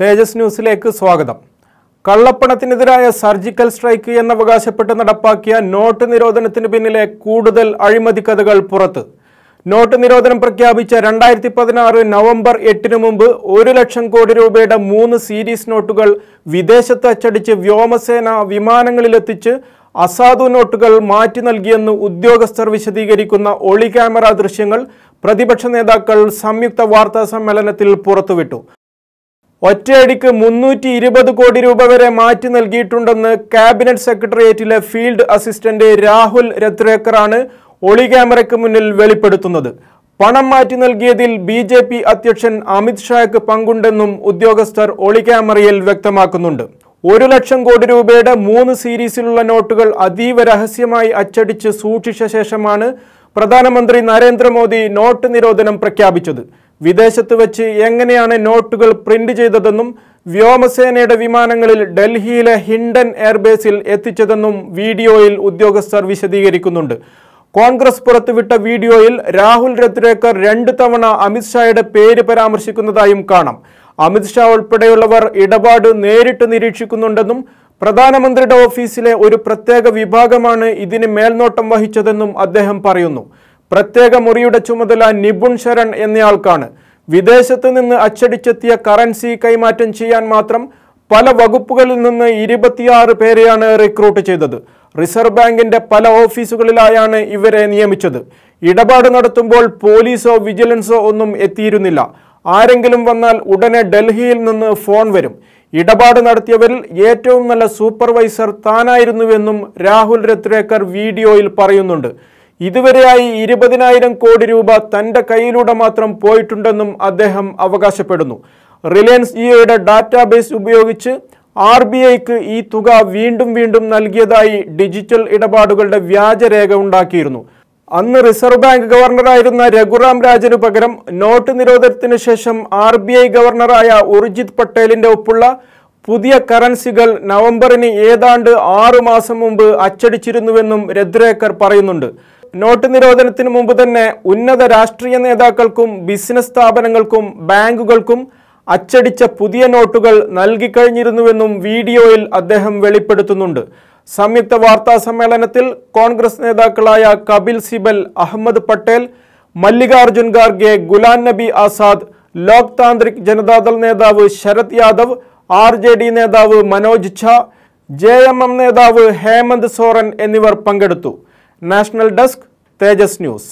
തേജസ് ന്യൂസിലേക്ക് സ്വാഗതം. കള്ളപ്പണത്തിനെതിരായ surgical strike എന്നവകാശപ്പെട്ട് നടപ്പാക്കിയ നോട്ട് നിരോധനത്തിന് പിന്നിലെ കൂടുതൽ അഴിമതി കഥകൾ പുറത്ത്. നോട്ട് നിരോധനം പ്രഖ്യാപിച്ച രണ്ടായിരത്തി പതിനാറ് നവംബർ എട്ടിന് മുമ്പ് ഒരു ലക്ഷം കോടി രൂപയുടെ മൂന്ന് സീരീസ് നോട്ടുകൾ വിദേശത്ത് അച്ചടിച്ച് വ്യോമസേന വിമാനങ്ങളിലെത്തിച്ച് അസാധു നോട്ടുകൾ മാറ്റി നൽകിയെന്ന് ഉദ്യോഗസ്ഥർ വിശദീകരിക്കുന്ന ഒളി ക്യാമറ ദൃശ്യങ്ങൾ പ്രതിപക്ഷ നേതാക്കൾ സംയുക്ത വാർത്താ സമ്മേളനത്തിൽ പുറത്തുവിട്ടു. ഒറ്റയടിക്ക് മുന്നൂറ്റി ഇരുപത് കോടി രൂപ വരെ മാറ്റി നൽകിയിട്ടുണ്ടെന്ന് ക്യാബിനറ്റ് സെക്രട്ടേറിയറ്റിലെ ഫീൽഡ് അസിസ്റ്റന്റ് രാഹുൽ രത്രേക്കറാണ് ഒളി ക്യാമറയ്ക്ക് മുന്നിൽ വെളിപ്പെടുത്തുന്നത്. പണം മാറ്റി നൽകിയതിൽ ബി ജെ പി അധ്യക്ഷൻ അമിത്ഷായ്ക്ക് പങ്കുണ്ടെന്നും ഉദ്യോഗസ്ഥർ ഒളി ക്യാമറയിൽ വ്യക്തമാക്കുന്നുണ്ട്. ഒരു ലക്ഷം കോടി രൂപയുടെ മൂന്ന് സീരീസിലുള്ള നോട്ടുകൾ അതീവ രഹസ്യമായി അച്ചടിച്ച് സൂക്ഷിച്ച ശേഷമാണ് പ്രധാനമന്ത്രി നരേന്ദ്രമോദി നോട്ട് നിരോധനം പ്രഖ്യാപിച്ചത്. വിദേശത്ത് വെച്ച് എങ്ങനെയാണ് നോട്ടുകൾ പ്രിന്റ് ചെയ്തതെന്നും വ്യോമസേനയുടെ വിമാനങ്ങളിൽ ഡൽഹിയിലെ ഹിൻഡൻ എയർബേസിൽ എത്തിച്ചതെന്നും വീഡിയോയിൽ ഉദ്യോഗസ്ഥർ വിശദീകരിക്കുന്നുണ്ട്. കോൺഗ്രസ് പുറത്തുവിട്ട വീഡിയോയിൽ രാഹുൽ രത്രേക്കർ രണ്ട് തവണ അമിത്ഷായുടെ പേര് പരാമർശിക്കുന്നതായും കാണാം. അമിത്ഷാ ഉൾപ്പെടെയുള്ളവർ ഇടപാട് നേരിട്ട് നിരീക്ഷിക്കുന്നുണ്ടെന്നും പ്രധാനമന്ത്രിയുടെ ഓഫീസിലെ ഒരു പ്രത്യേക വിഭാഗമാണ് ഇതിന് മേൽനോട്ടം വഹിച്ചതെന്നും അദ്ദേഹം പറയുന്നു. പ്രത്യേക മുറിയുടെ ചുമതല നിപുൺ ശരൺ എന്നയാൾക്കാണ്. വിദേശത്ത് നിന്ന് അച്ചടിച്ചെത്തിയ കറൻസി കൈമാറ്റം ചെയ്യാൻ മാത്രം പല വകുപ്പുകളിൽ നിന്ന് ഇരുപത്തിയാറ് പേരെയാണ് റിക്രൂട്ട് ചെയ്തത്. റിസർവ് ബാങ്കിന്റെ പല ഓഫീസുകളിലായാണ് ഇവരെ നിയമിച്ചത്. ഇടപാട് നടത്തുമ്പോൾ പോലീസോ വിജിലൻസോ ഒന്നും എത്തിയിരുന്നില്ല. ആരെങ്കിലും വന്നാൽ ഉടനെ ഡൽഹിയിൽ നിന്ന് ഫോൺ വരും. ഇടപാട് നടത്തിയവരിൽ ഏറ്റവും നല്ല സൂപ്പർവൈസർ താനായിരുന്നുവെന്നും രാഹുൽ രത്രേക്കർ വീഡിയോയിൽ പറയുന്നുണ്ട്. ഇതുവരെയായി ഇരുപതിനായിരം കോടി രൂപ തന്റെ കയ്യിലൂടെ മാത്രം പോയിട്ടുണ്ടെന്നും അദ്ദേഹം അവകാശപ്പെടുന്നു. റിലയൻസ് ജിയോയുടെ ഡാറ്റാബേസ് ഉപയോഗിച്ച് ആർ ബി ഐക്ക് ഈ തുക വീണ്ടും വീണ്ടും നൽകിയതായി ഡിജിറ്റൽ ഇടപാടുകളുടെ വ്യാജരേഖ ഉണ്ടാക്കിയിരുന്നു. അന്ന് റിസർവ് ബാങ്ക് ഗവർണറായിരുന്ന രഘുറാം രാജനു പകരം നോട്ട് നിരോധനത്തിന് ശേഷം ആർ ബി ഐ ഗവർണറായ ഉർജിത് പട്ടേലിന്റെ ഒപ്പുള്ള പുതിയ കറൻസികൾ നവംബറിന് ഏതാണ്ട് ആറു മാസം മുമ്പ് അച്ചടിച്ചിരുന്നുവെന്നും രദ്രേക്കർ പറയുന്നുണ്ട്. നോട്ട് നിരോധനത്തിന് മുമ്പ് തന്നെ ഉന്നത രാഷ്ട്രീയ നേതാക്കൾക്കും ബിസിനസ് സ്ഥാപനങ്ങൾക്കും ബാങ്കുകൾക്കും അച്ചടിച്ച പുതിയ നോട്ടുകൾ നൽകിക്കഴിഞ്ഞിരുന്നുവെന്നും വീഡിയോയിൽ അദ്ദേഹം വെളിപ്പെടുത്തുന്നുണ്ട്. സംയുക്ത വാർത്താ സമ്മേളനത്തിൽ കോൺഗ്രസ് നേതാക്കളായ കപിൽ സിബൽ അഹമ്മദ് പട്ടേൽ മല്ലികാർജുൻ ഖാർഗെ ഗുലാം നബി ആസാദ് ലോക് താന്ത്രിക് ജനതാദൾ നേതാവ് Sharad Yadav R J D നേതാവ് Manoj Jha J M M നേതാവ് ഹേമന്ത് സോറൻ എന്നിവർ പങ്കെടുത്തു. National desk Tejas news.